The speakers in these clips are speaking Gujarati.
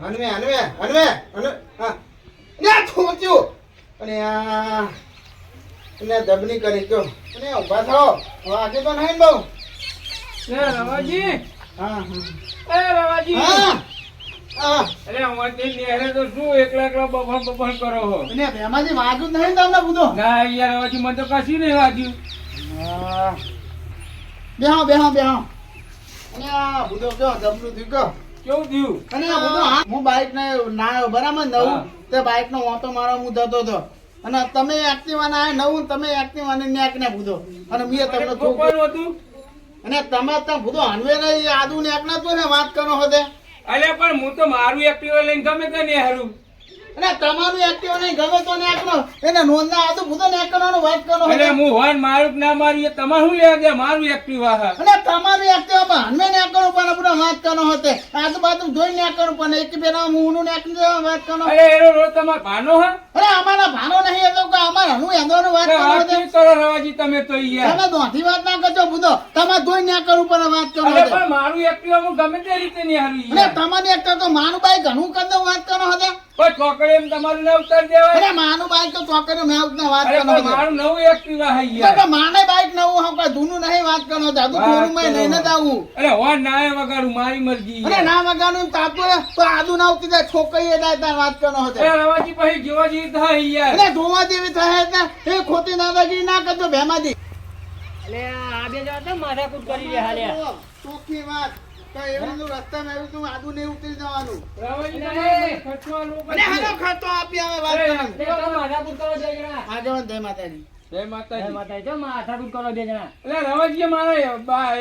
હનવે હનવે હનવે હનવે હા. ને થોચ્યું અને આ એને દબની કરી ગયો. અને ઊભા થાઓ. વાગે તો નહીં બહુ. એ રવાજી. હા હા. એ રવાજી. હા અરે અમારથી નેહરે તો શું એકલા એકલા બફર કરો હો? એમાંથી વાગ્યું નહીં તમને બુધો. ના યાર રવાજી મને તો કશું નહીં વાગ્યું. બેહો બેહો બેહો. અને આ બધો જો થયું ગયો. કેવું થયું? અને હા બાઇક ને ના બરાબર નવું તે બાઇક નો ઓટો મારવા હું જતો હતો. અને તમે એક્ટિવા ના નવું ને તમે એક્ટિવા ને નેક ને બુધો અને મેં તમને થોડું હતું? અને તમે ત્યાં બુધો હનવે ને આદુ નેક ના તો ને વાત કરો હોતે અલે પણ હું તો મારું એક્ટિવા લઈને ગમે તે નેહરું. અને તમારું એક્ટિવા નહીં ગમે તો નેક એને નોંધના આદુ બુધો નેક કરવાનો વાત કરો. હું હોન મારું ના મારું એ તમારું મારું એક્ટિવા હા. અને તમારું એક્ટિવા પણ હનવે નેક કરો પણ બધો વાત કરો હોતે આજુબાજુ જોઈ નેક કરો પણ એક પેલા હું નું નેક વાત કરો. અરે એનો રોજ તમાર ભાનો હા? અરે અમારા ભાનો નહીં હતો કે અમાર હનું એંદોનું વાત કરો વાત કરો રવાજી તમે તો યાર? તમે દોઢી વાત ના કરજો બુધો તમે જોઈ ન્યા કરું પણ વાત કરો અરે પણ મારું એક્ટિવા હું ગમે તે રીતે નેહરું અને યાર. તમારી એક તો માનું બાઈક ઘણું કરી દઉં વાત કરો હતા કોઈ છોકરી એમ તમારું ના ઉતાર દેવાય? અરે માનું બાઈક તો ચોકરી મેં આવું વાત કરો મારું નવું એક્ટિવા હે યાર. માને બાઈક નવું હું જૂનું નહીં વાત કરો મેં. લઈને જ આવું. અરે હોન ના એ વગાડું મારી મરજી અરે ના વગાડું તાતું તો આદુ ના ઉતી જાય છોકરી એ જાય તાર વાત કરો અરે હતા રવાજી પછી જોવા જેવી થાય યાર. ધોવા જેવી થાય એટલે એ ખોટી દાદાગીરી ના કરજો ભેમાજી એટલે આ બે જણા તો માથાકૂટ કરી રહ્યા લ્યા. ચોખ્ખી વાત. તો એવી રસ્તામાં એવું તું આદુ નહીં ઉતરી જવાનું. ખર્ચો આપી અમે વાત તો માથાકૂટ કરો બે જણા. આગળ જય માતાજી. જય માતાજી માતાજી, જો કરો બે જણા. એટલે રવાજી મારે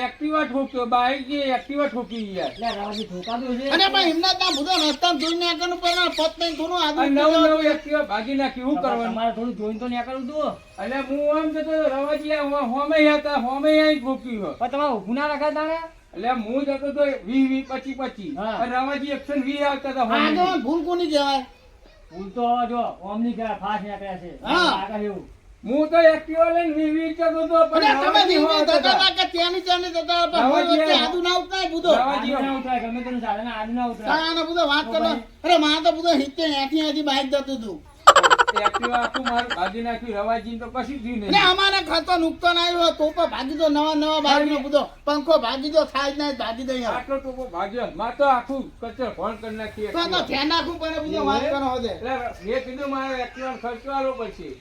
એક્ટિવા ઠોક્યો બાઈક એક્ટિવા ઠોકી યાર એટલે રાવજી ઠોકાતું છે. અને ત્યાં બધો રસ્તામાં જોઈને નાખવાનું પણ પત નહીં થોડું આદુ નવું નવું એક્ટિવા ભાગી નાખ્યું શું કરવાનું મારે થોડું જોઈને તો નીકળવું તું. એટલે હું આમ જતો રવાજી હોમે હતા હોમે અહીં ઠોક્યું પણ તમારે ઊભું ના રખાય તાણે? એટલે હું જતો તો વી વી પચી પચી હા. રવાજી એકસો વી આવતા હતા આ હોમે. તો ભૂલ કોની કહેવાય ભૂલ તો જો ઓમની કહેવાય, ફાસ નીકળ્યા છે. હા. આગળ એવું. હું તો એક્ટિવા લઈને વી વી જતો હતો પણ તમે રવાજી જતા હતા. હતા કે ત્યાંની ત્યાંની જતા હતા, પણ વચ્ચે આદુ ના બુધો. આદુ ના ઉતરાય, ગમે તેનું ચાલે આદુ ના ઉતરાય. તાણે બધો વાત કરો. અરે મારે તો બધો એંશી બાઈક જતું હતું. એક્ટિવા આખું મારું ભાગી નાખ્યું રવાજી તો કશું થયું ને અમારે ખર્ચો નુકસાન આવ્યું હોય ભાગી દો નવા નવા બાઈક બધો. પંખો ભાગી દો થાય જ ભાગી દઈએ આટલો ટોપો ભાગ્યો માં તો આખું કચર ભણ કરી નાખી તો તો ધ્યાન રાખવું પડે બધો વાત કરો હોતે. મેં કીધું મારે એક્ટિવા ખર્ચો આલો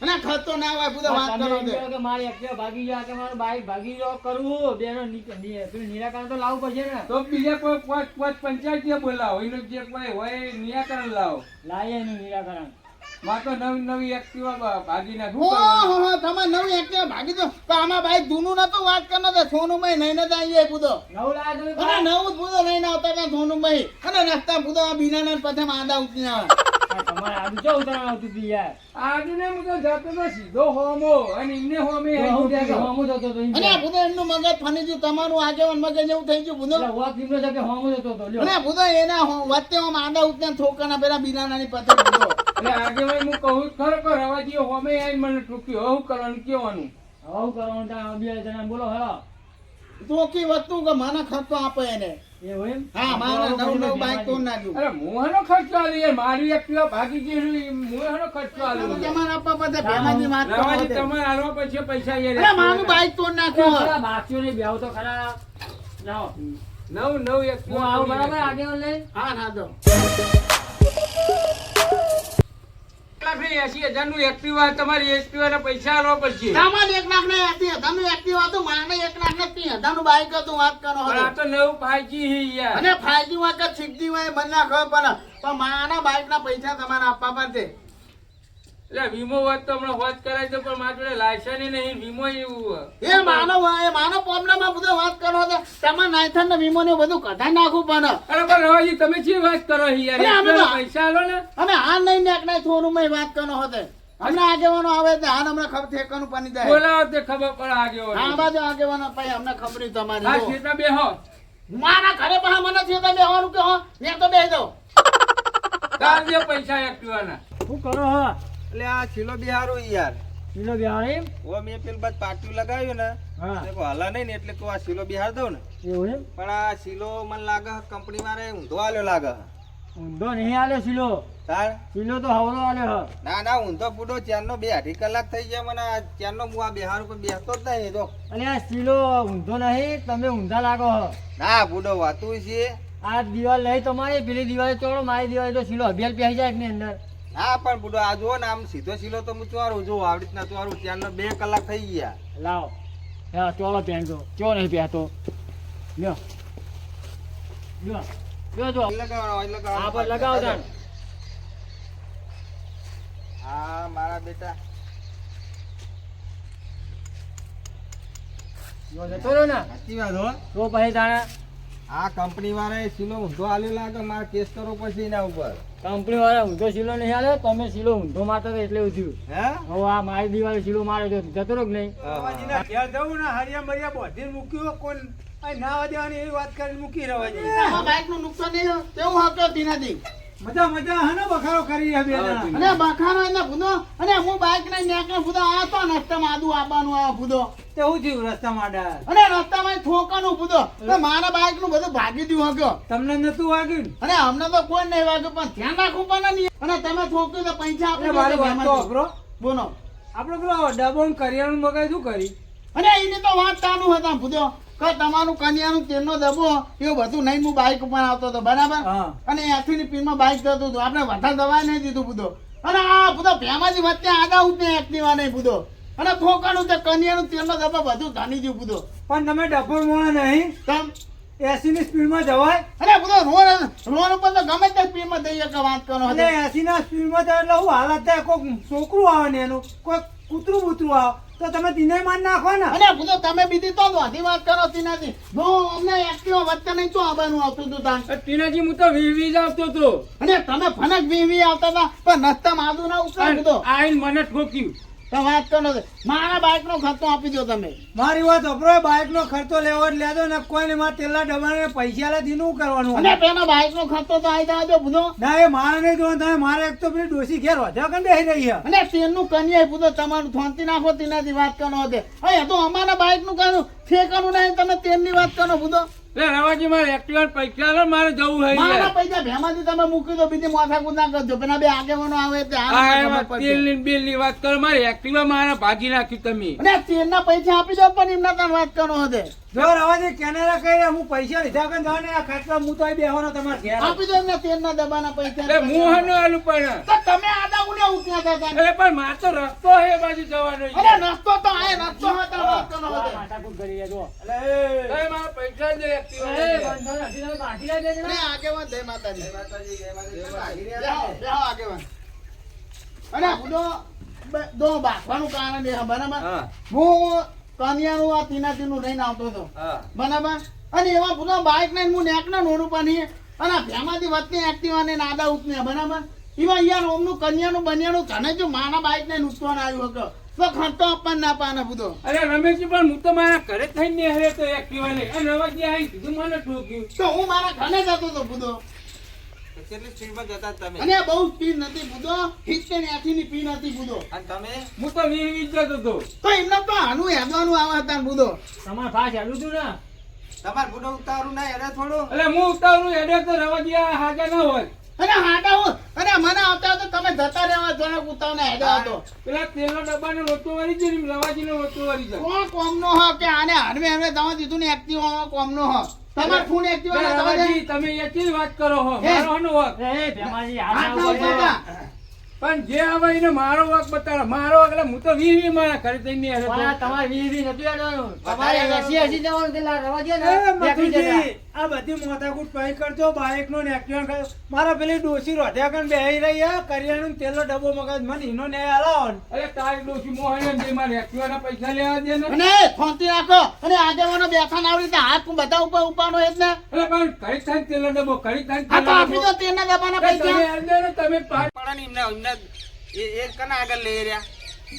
અને ખર્ચો ના હોય બધો વાત કરો એમ કે મારી એક્ટિવા ભાગી ગયા કે મારું બાઈક ભાગી ગયો કરવું. બેનો નિરાકરણ તો લાવવું પડશે ને. તો બીજા કોઈ પાંચ પાંચ પંચાયત બોલાવો. એનો જે કોઈ હોય નિરાકરણ લાવો. લાવીએ એનું નિરાકરણ. માં તો નવી નવી એક્ટિવા ભાગી નાખું ઓહો, હો, તમે નવી એક્ટિવા ભાગી દો. તો આમાં ભાઈ જૂનું નતું વાત કરનો તો સોનું નહીં જ આવીએ બુધો નવું લાવે અને નવું જ બુધો આવતા હતા સોનું અને રસ્તા બુધો આ બીના પછી આદા ઉતરી આવે તમારે આદુ ચો ઉતરાણ આવતું હતું યાર? આજે ને હું તો જતો તો સીધો હોમો. અને એમને હોમે તો તો. જતો અને એમનું મગજ ફની ગયું તમારું આગેવાન મગજ એવું થઈ ગયું બુધો એટલે વોક છે કે હોમું જતો હતો લ્યો. અને બુધો એના વચ્ચે આમ આદા ઉતરે પેલા પેલા બીનાનાની પથે એટલે આજે હું કહું ખરો કે રવાજી હોમે આવીને મને ઠૂક્યો. હવે કરવાનું કેવાનું આવું કરવાનું ત્યાં બે જણા બોલો હેલો. ચોખ્ખી વસ્તુ કે મને ખર્ચો આપે એને? એવું એમ? હા મારે નવું નવું બાઈક તો નાખ્યું. અરે હું ખર્ચો આલ્યો યાર મારી એક્ટિવા ભાગી ગઈ છે, હેનો ખર્ચો આલ્યો યાર. તમારે આપવા પડે ભેમાજી વાત કરો તમારે આલવા પડશે પૈસા યાર. અરે મારું બાઈક તો નાખ્યું પેલા બાકીઓને બેહો તો ખરા. જાઓ. નવ નવ હું આવું બરાબર આગળ લઈ હા ના દો. લાખ ને એંસી એક્ટિવા તમારી એક્ટિવાના પૈસા આલવા પડશે. તમારે એક લાખ ને એસી હજારનું એક્ટિવા હતું મારે એક લાખ ને ત્રીસ હજારનું બાઈક હતું વાત કરો પણ આ તો નવું ફાઈજી યાર. અને ફાયદી હોય કે સિક્સટી હોય મને ના ખબર પડે પણ મારા બાઈક ના પૈસા તમારે આપવા પડશે. એટલે વીમો વાત તો હમણાં વાત કરાય તો પણ મારા જોડે લાયસન્સ નહીં વીમો એવું એ માનવ એ માનવ પ્રોબ્લેમ બધો વાત કરો છો. તમારે નાયથન ને વીમો ને બધું કઢાઈ નાખવું પડે અરે પણ રવાજી તમે શી વાત કરો યાર અરે અમે તો- એક્ટિવાના પૈસા આલો ને. અમે હાલ નહીં નાખના થોડું વાત કરો હોતે હમણાં આગેવાનો આવે છે હાલ હમણાં ખબર ઠેકાનું પાણી જાય બોલાવો તે ખબર પડે આગે આ બાજુ આગેવાનો પછી અમને ખબર નહીં હા તમારી જો. સીતા બેહો. મારા ઘરે પણ મને છે તમે બેહવાનું કે હો મેં તો બેહી દઉં. તાર દે પૈસા એક્ટિવાના શું કરો હો એટલે આ છેલ્લો બિહારો યાર. લીલો બિહાર એમ? ઓ મેં પેલ બાદ પાટિયું લગાવ્યું ને હા. તે હલા નહીં ને એટલે કહું આ શીલો બિહાર દઉં ને. એવું એમ? પણ આ શીલો મને લાગે કંપની મારે ઊંધો આલ્યો લાગે ઊંધો નહીં આલ્યો શીલો તાર શીલો તો હવરો આલ્યો હ. ના ના ઊંધો તો પૂડો ચારનો બે અઢી કલાક થઈ ગયા મને આ ચારનો હું આ બિહાર ઉપર બેસતો જ નહીં તો. અને આ શીલો ઊંધો નહીં તમે ઊંધા લાગો હ. ના પૂડો વાતું છે. આ દિવાલ નહીં તમારી પેલી દિવાલ ચોડો મારી દિવાલે તો શીલો અભિયાન પહેરી જાય ને અંદર. ના પણ બુડો આ જુઓ ને આમ સીધો સીલો તો હું ચોરું જો આવી રીતના ચોરું ત્યાં બે કલાક થઈ ગયા. લાવો. હા ચોળો પહેરજો ચો નહીં પહેરતો લ્યો. લ્યો. લ્યો જો. લગાવો લગાવવાનો. આ પર લગાવો હા મારા બેટા. જો જતો રહ્યો ને. સાચી વાત હો. તો પછી તાણે. આ કંપની વાળાએ સીલો ઊંધો આલ્યો લાગે મારે કેસ કરવો પછી એના ઉપર? કંપની વાળા ઊંધો સીલો નહીં હાલે તમે સીલો ઊંધો મારતા એટલે ઉધ્યું હે? હવે આ મારી દિવાલે સીલો માર્યો તો જતો કે નહીં? હા. ઘેર જવું ને હરિયા મરિયા બોધી મૂક્યો કોઈ અહીં ના દેવાની એવી વાત કરીને મૂકી રવાજી બાઇકનું નુકસાન નહીં. કેવું હતો તીનાથી મજા મજા હે ને બખારો કરી બે અને બખારો એટલે ભૂદો. અને હું બાઈક ને નેકનો ભૂદો આ તો નસ્તામાં આદુ આબાનું આ ભૂદો. તે હું થયું રસ્તા માટે અને રસ્તામાં ઠોકાનું ભૂદો. તો મારા બાઈકનું બધું ભાગી દઉં હક્યો તમને નતું વાગ્યું? અને અમને તો કોઈ નહીં વાગ્યું પણ ધ્યાન રાખવું પણ નહીં અને તમે ઠોક્યું તો પૈસા આપણે આપી મારી વાત તો બોલો. આપણે પેલો ડબો ને કરિયાણું મગાઈ શું કરી? અને એની તો વાત ચાલુ હતા ભૂદો. કે તમારું કન્યાનું તેલનો દબો એવું બધું નહીં હું બાઈક ઉપર આવતો હતો બરાબર? હા. અને એથી ની પીનમાં બાઈક જતું હતું. આપણે વધારે દવા નહીં દીધું બુધો. અને આ બધો ફેમાજી વચ્ચે આગા ઉઠને એક્ટિવા નહીં બુધો. અને ફોકાનું તે કન્યાનું તેલનો દબો બધું ધાની ગયું બુધો. પણ તમે ડફોર મોણા નહીં? તમ એસી ની સ્પીડમાં જવાય? અરે બધો રોડ રોડ ઉપર તો ગમે તે સ્પીડમાં જઈએ કે વાત કરો અને એસી ના સ્પીડમાં જાય એટલે હું હાલત થાય? કોઈ છોકરું આવે ને એનું કોઈ કૂતરું બૂતરું આવે. તો તમે તીને માર નાખો ને. અને બધો તમે બીજી તો વાધી વાત કરો તેનાથી હું અમને એક્ટિવા વચ્ચે નહીં તો આવવાનું આવતું હતું તાન ટીનાજી હું તો વી વી જ આવતો હતો અને તમે ફનક વી વી આવતા હતા પણ નસ્તા માદુ ના ઉતરે બધો આઈન મને ઠોક્યું. તો વાત કરો મારા બાઈક નો ખર્ચો આપી દો તમે. મારી વાત અપરો બાઇક નો ખર્ચો લેવો જ લેજો ને કોઈ માં મારે તેલા ડબ્બાને પૈસા લેતી નું કરવાનું? અને પેલો બાઈક નો ખર્ચો તો આવી જવા દો બધો. ના એ મારે નહીં જોવા તમે મારે એક તો પેલી ડોસી ઘેર વધ્યા કે બેસી રહી છે. અને તેલનું કન્યા બુધો તમારું થોંતી નાખો તેનાથી વાત કરો હતી હવે તો અમારા બાઈકનું કાનું ઠેકાનું નહીં તમે તેલની વાત કરો બુધો. લે રવાજી મારે એક્ટિવા પૈસા લે મારે જવું હે મારા. પૈસા ભેમાંથી તમે મૂકી દો બીજી માથાકૂટ ના કરજો પેલા બે આગેવાનો આવે તે આ પડશે. તેલની ને વાત કરો મારે એક્ટિવા મારા ભાગી નાખ્યું તમે અને તેલના પૈસા આપી દો પણ એમના તમે વાત કરો હતી જો રવાજી કેનેડા કહી રહ્યા, હું પૈસા લીધા કન જાઓ ને આ ખાટલા હું તો બેહવાનો તમારે ઘેર આપી દો એમને તેલના ડબ્બાના પૈસા એ મોહન આલુ પણ તો તમે આડા ઉને ઉઠ્યા હતા. પણ માર તો રસ્તો હે એ બાજુ જવાનો અરે રસ્તો તો આ રસ્તો હતો વાત કરો આ હતી. માથાકૂટ કરી રહ્યા જો. એ મારા પૈસા જ એક્ટિવા એ, બંધો નથી, તમે બાકી રહ્યા છે ને? આગેવાન જય માતાજી જય માતાજી, જય માતાજી. ભાગી રહ્યા બેહો, ને? બેહો આગેવાન. અને દો બાફવાનું કારણ એ બરાબર હા હું કન્યાનું આ તીનાતીનું લઈને આવતો હતો. બરાબર? અને એવા બધા બાઇક ને હું નેકના નોરું પાની અને ભેમાંથી વચ્ચે એક્ટિવા ને નાદા ઉતને બરાબર? એવા યાર ઓમનું કન્યાનું બન્યાનું તને જો માના બાઇક ને નુકસાન આવ્યું હતો. તો ખર્ચો આપવા ના પાને બધો. અરે રમેશજી પણ હું તો મારા ઘરે થઈને હવે તો એક્ટિવા ને અને રવાજી આવી કીધું મને ઠોક્યું. તો હું મારા ઘરે જતો હતો બધો. કેટલી સ્પીડમાં જતા હતા તમે? અને બહુ સ્પીડ નથી બધો સિત્તેર એસી ની પી નથી બધો અને તમે? હું તો વી વી જતો હતો. તો એમને તો આનું હેદવાનું આવે હતા બધો તમારે ફાસ હેલું હતું ને? તમારે બુડો ઉતારું ના એને થોડું? એટલે હું ઉતારું હેડે તો રવાજી આ હાજર ના હોય. અને હાડા હું અને મને આવતા તો તમે જતા રહેવા જણે ઉતાવને હેડા હતો પેલા તેલનો ડબ્બાનો લોટો વળી છે ને રવાજીનો લોટો વળી છે કોણ કોમનો હ કે આને હાડવે એમને દવા દીધું ને એક્ટિવા કોમનો હ? તમાર ફોન એક્ટિવા ના તમારે તમે એકલી વાત કરો હો? મારો હનો વાંક. એ ભેમાજી હાથ ના ના પણ જે આવે એને મારો વાંક બતાડો. મારો વાંક એટલે હું તો વી વી મારા ઘરે થઈને નીકળ્યો પણ તમારે વી વી નથી. તમારે એસી એસી જવાનું પેલા રવા દે ને. આ બધી માથાકૂટ પહી કરજો બાઇક નો ને એક્ટિવા કરજો. મારા પેલી ડોસી રોધ્યા કન બેહી રહી હે, કરિયાણું ને તેલનો ડબ્બો મગાજ મને એનો ન્યાય આલાવો અરે તારી ડોસી મોહન જે મારે એક્ટિવાના પૈસા લેવા દે ને. અને ફોનથી રાખો. અને આગેવાનો બેઠા ના આવડી તો હાથ બધા ઉપર ઉપાડો એ જ ને. અરે પણ કઈ થાય તેલનો ડબ્બો કઈ થાય આ તો આપી દો અરે તમે પૈસા. તમે પાડા પડે ને એમને એમને એ એ કના આગળ લઈ રહ્યા?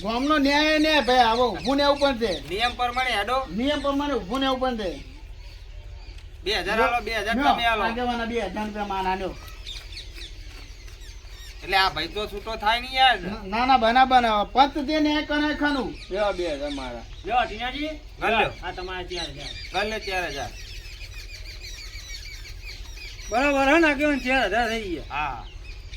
ગામનો ન્યાય ને ભાઈ આવો ઊભું ને એવું પણ છે. નિયમ પ્રમાણે હેડો. નિયમ પ્રમાણે ઊભું ને એવું પણ છે. બે હજાર આલો બે હજાર તમે આલો. આગેવાના બે હજાર રૂપિયા માના લ્યો. એટલે આ ભાઈ તો છૂટો થાય નહીં યાર. ના ના બના બના પત તે ને કરે ખાનું લેવા બે હજાર મારા. લ્યો, ટીનાજી. ગણ આ તમારા ચાર હજાર. કર ચાર હજાર. બરાબર હે ને ચાર હજાર થઈ ગયા. હા.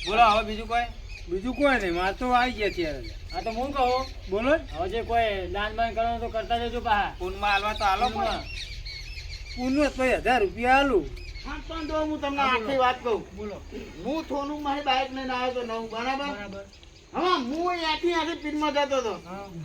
બોલો હવે બીજું કોઈ? બીજું કોઈ નહીં મારે તો આવી ગયા ચાર હજાર. હા તો હું કહું? બોલો. હવે જે કોઈ દાન બાન કરવાનું તો કરતા જજો પાહા ફોનમાં હાલવા તો હાલો પણ પૂનું તો હજાર રૂપિયા આલું. પણ હું તમને આખી વાત કહું. બોલો. હું થોનું મારી બાઇક લઈને આવ્યો તો નવું બરાબર? હા હું ત્યાંથી આથી સ્પીડમાં જતો હતો.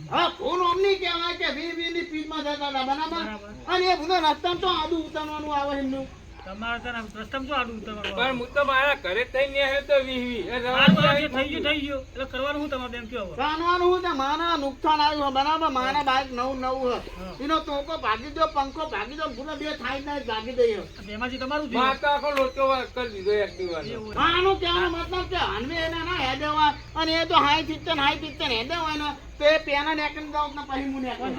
હા. ફોન ઓમની કહેવાય કે વી વી ની સ્પીડમાં જતા હતા બરાબર. અને એ બધો રસ્તામાં તો આદુ ઉતારવાનું આવે એમનું. તમારે તો આમ રસ્તામાં આડું ઉતારવાનું પણ હું તો મારા ઘરે થઈને આવ્યો તો વી વી. એ હા, તો આ થઈ ગયું. થઈ ગયું. એટલે કરવાનું શું તમારે બેન કયો હવે? હું કે મારા નુકસાન આવ્યું બરાબર? મારા બાઇક નવું નવું છે. એનો તોકો ભાગી દો પંખો ભાગી દો પૂરા બે થાય ના ભાગી દઈએ. એમાંથી તમારું માં થયું આખો લોચો કરી દીધો એક્ટિવાનો એવું. આનું કહેવાનો મતલબ કે હનવે એને ના હેડે અને એ તો હાઈ ચિત્તન હાઈ ચિત્તન હેડે ને તો એ પેના નેકન ને પછી હું નેકન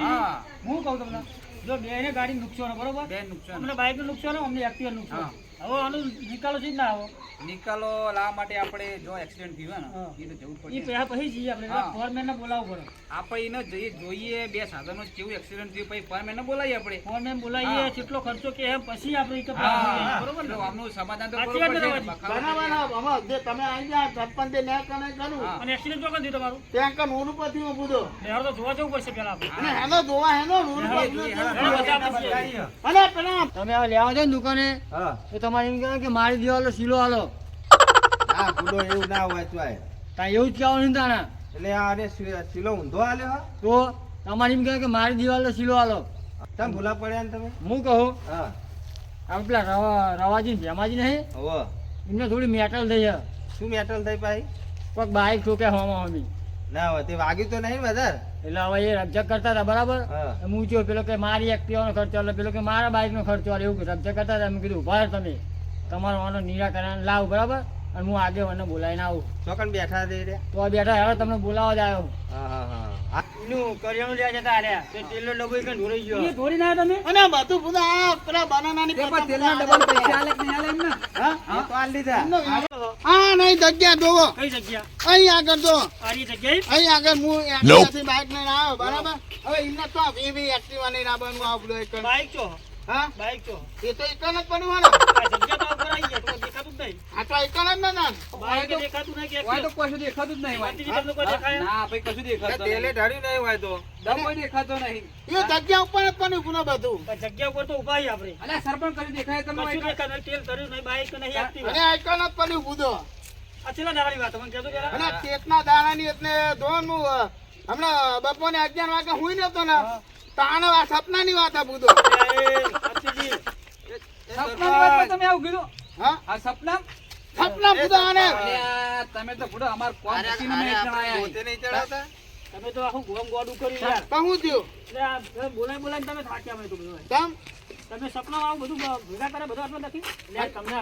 હું કહું તમને? જો બે ને ગાડી નુકસાન બરોબર? બે નુકસાન અમને બાઇકનું નુકસાન અમને એક્ટિવા નુકસાન હવે આનું નિકાલો છે ના આવો નિકાલો લાવવા માટે આપણે જો એક્સિડન્ટ થયો ને એ તો જવું એ પહેલા પછી જઈએ આપણે હા. ફોરમેન ને બોલાવવું પડે. આપણે એને જઈએ જોઈએ બે સાધનો કેવું એક્સિડન્ટ થયું પછી ફોરમેન બોલાવીએ આપણે. ફોરમેન બોલાવીએ કેટલો ખર્ચો કે એમ પછી આપણે તો બરોબર ને? આમનું સમાધાન તો? બરાબર હા, હવે જે તમે આવી ગયા સરપંચ ને કને કરું. અને એક્સિડન્ટ તો થયું તમારું? ત્યાં કન હું પછી હું પૂછો લેવર તો જોવા જવું પડશે પહેલા આપણે. અને હેનો જોવા હેનો પૂછીએ. અને પેલા તમે આ લેવા ને દુકાને? હા. તો તમારે એમ કહેવાય કે મારી દેવાલો શીલો હાલો. ના ગુડો એવું ના હોય તો. ત્યાં એવું જ કહેવાનું ને તાણા એટલે આ અરે સીલો શીલો ઊંધો આલ્યો હા? તો તમારે એમ કહેવાય કે મારી દિવાલો શીલો હાલો. તમે ભૂલા પડ્યા ને તમે? હું કહું? હા. આપણે પેલા રવા રવાજી ભેમાજી નહીં હવે. એમને થોડી મેટલ થઈ છે શું મેટલ થઈ પાછી કોઈક બાઈક ઠોકે હોમાં હોમી. ના તે વાગ્યું તો નહીં વધારે. એટલે હવે એ રબજક કરતા હતા બરાબર? હું. જો પેલો કે મારી ખર્ચો એટલે પેલો કે મારા બાઇકનો ખર્ચો આલે એવું રબજક કરતા હતા મેં કીધું ઊભા તમે. તમારો આનો નિરાકરણ લાવ બરાબર? અને હું આગેવાનને બોલાવીને આવું. ચોકન બેઠા રે તો આ બેઠા હવે તમને બોલાવવા જ આવ્યો. હા હા હા. હા એનું કરિયાણું લેવા જતા આર્યા તે તેલનો ડબ્બો એક ઢોળી ગયો. એ ઢોળી ના તમે? અને બધું પૂછા આ પેલા બનાનાની પત્તા હા? હા? તો આલ લીધા. એમનો વીડિયો. હા નહીં જગ્યા જોવો. કઈ જગ્યા? અહીં આગળ જો. આરી જગ્યાએ? અહીં આગળ હું એક્ટિવાથી બાઇક લઈને આવ્યો બરાબર? હવે એમને તો વી વી એક્ટિવા લઈને આવવાનું આ બધું એક બાઈક ચો હા? બાઈક ચો એ તો એક જ પડ્યું હોય જગ્યા તો ઉપર આવી ગયા તો દેખાતું જ નહીં. આ તો એક જ ને ના. બાઈક દેખાતું નહીં કે હોય તો કશું દેખાતું જ નહીં દેખાય? ના ભાઈ કશું દેખાતું તેલે ઢાળી નહીં હોય તો. દમ કોઈ દેખાતો નહીં. એ જગ્યા ઉપર પણ પડ્યું ગુનો બધું. જગ્યા ઉપર તો ઊભા આપણે. અલ્યા સરપંચ કરી દેખાય તમને કશું દેખાતું તેલ ધર્યું નહીં બાઈક નહીં એક્ટિવા અને આઈકન જ પડ્યું બુધો આ દાડાની વાત મને કહેતો પેલા? અને ચેતના દાણાની એટલે જોન હું હમણાં બપોરે અગિયાર વાગે હુઈ નતો ને તાણે આ સપનાની વાત આ બુધો. સપનાની વાતમાં તમે આવું કીધું? હા? આ સપના? સપના બુધો આને. અલ્યા, તમે તો બુડો અમાર નહીં ચડાયા. તમે તો આખું ગોમ ગોડું કર્યું યાર. તો હું થયું? બોલાય બોલાય તમે થાક્યા અમે તો બધું તમ સપનામાં આવું બધું ભેગા કરે બધું આટલું નથી? લે તમને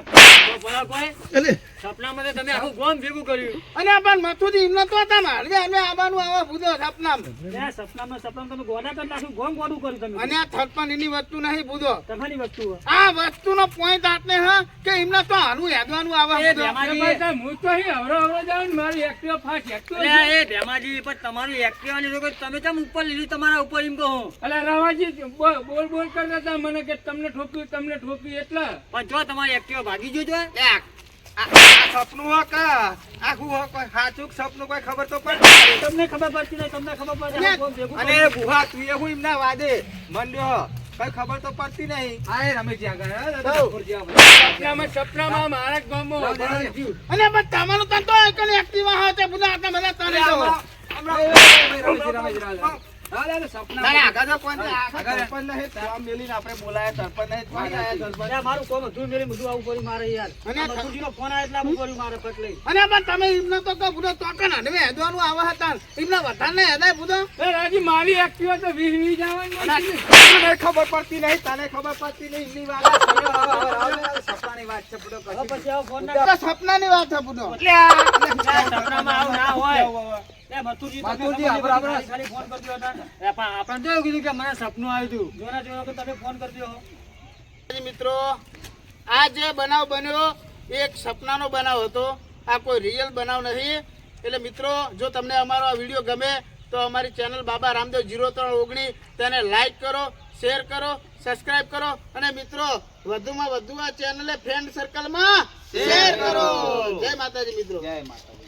બોલા કોઈ સપનામાં તમે આખું ગોમ ભેગું કર્યું. અને આ પણ મથુજી એમને તો હતા ને અમે આવવાનું આવે બુધો સપનામાં. લે સપનામાં સપનામાં તમે ગોડા કરી નાખ્યું ગોમ ગોડું કર્યું તમે. અને આ થરપન એની વસ્તુ નહીં બુધો તમારી વસ્તુ આ વસ્તુનો પોઈન્ટ આટલે હા કે એમને તો હાનું હેદવાનું આવે હું તો અહીં અવરો જાઉં ને મારી એક્ટિવા ફાટ એક્ટિવા એ ભેમાજી પણ તમારું એક્ટિવાની લોકો તમે કેમ ઉપર લીધું? તમારા ઉપર એમ કહો એટલે રવાજી બોલ બોલ બોલ કરતા મને કે તમને ઠોક્યું તમને ઠોક્યું એટલે. પણ જો તમારી એક્ટિવા ભાગી ગયો જો લે, આ- આ સપનું હો કા? આખું હો કોઈ સાચું સપનું કોઈ ખબર તો પડે? તમને ખબર પડતી નહીં તમને ખબર પડે અને ગુહા તું એવું એમના વાદે. મંડ્યો કઈ ખબર તો પડતી નહીં. આય રમેશજી આગળ. સપનામાં મારા ગામમાં. અને પણ તમારું તન તો એક એક્ટિવા હા તે બધા આટલા બધા તને મારું એક્ટિવા તો વીસ વીસ જવાની ખબર પડતી નહીં તને ખબર પડતી નહીં એમની વાત સપનાની વાત છે સપનાની વાત છે સપનામાં આવું ના હોય. એ મથુરજી તમને મથુરજી, ખબર આપણે- નહીં, ખાલી ફોન કરજો હતા ને. એ પણ આપણે તો કીધું કે મને સપનું આવ્યું હતું. જોના જોના તો તમે ફોન કરજો. મિત્રો આ જે બનાવ બન્યો એ એક સપનાનો બનાવ હતો. આ કોઈ રિયલ બનાવ નથી. એટલે મિત્રો જો તમને અમારો આ વીડિયો ગમે તો અમારી ચેનલ બાબા રામદેવ જીરો ત્રણ ઓગણી તેને લાઈક કરો શેર કરો સબસ્ક્રાઇબ કરો. અને મિત્રો વધુમાં વધુ આ ચેનલે ફ્રેન્ડ સર્કલમાં શેર કરો. જય માતાજી મિત્રો. જય માતાજી.